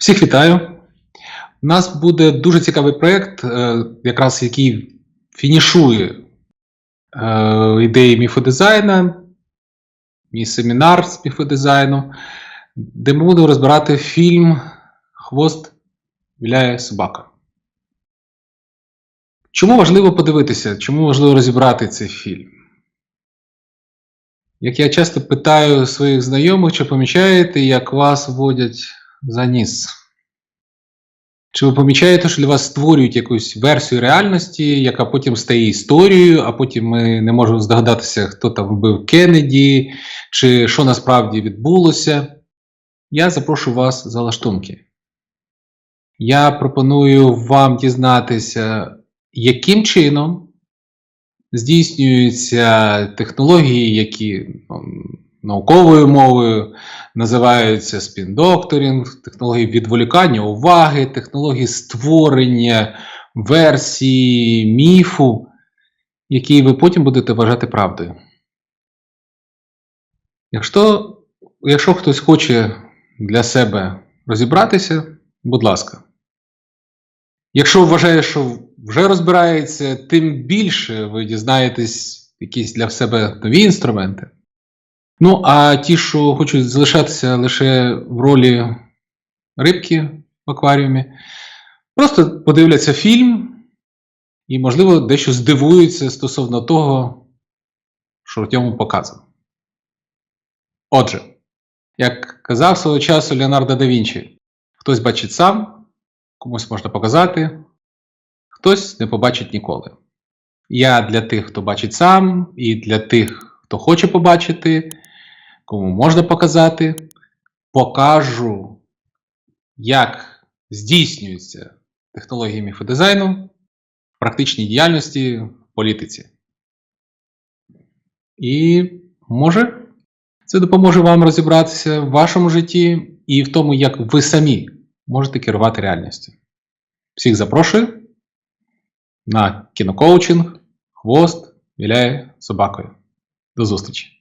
Всіх вітаю. У нас буде дуже цікавий проєкт, е, якраз який фінішує е, ідеї міфодизайна, мій семінар з міфодизайну, де ми будемо розбирати фільм Хвост віляє собака. Чому важливо подивитися? Чому важливо розібрати цей фільм? Як я часто питаю своїх знайомих, чи помічаєте, як вас водять за ніс? Чи ви помічаєте, що для вас створюють якусь версію реальності, яка потім стає історією, а потім ми не можемо здогадатися, хто там вбив Кеннеді, чи що насправді відбулося? Я запрошую вас за лаштунки. Я пропоную вам дізнатися, яким чином здійснюються технології, які науковою мовою називаються спіндокторінг, технології відволікання уваги, технології створення версії міфу, які ви потім будете вважати правдою. Якщо, якщо хтось хоче для себе розібратися, будь ласка. Якщо вважає, що вже розбирається, тим більше ви дізнаєтесь якісь для себе нові інструменти. Ну, а ті, що хочуть залишатися лише в ролі рибки в акваріумі, просто подивляться фільм і, можливо, дещо здивуються стосовно того, що в ньому показано. Отже, як казав свого часу Леонардо да Вінчі, хтось бачить сам, комусь можна показати, хтось не побачить ніколи. Я для тих, хто бачить сам, і для тих, хто хоче побачити, кому можна показати, покажу, як здійснюються технології міфодизайну в практичній діяльності в політиці. І може це допоможе вам розібратися в вашому житті і в тому, як ви самі можете керувати реальністю. Всіх запрошую на кінокоучинг Хвост віляє собакою. До зустрічі!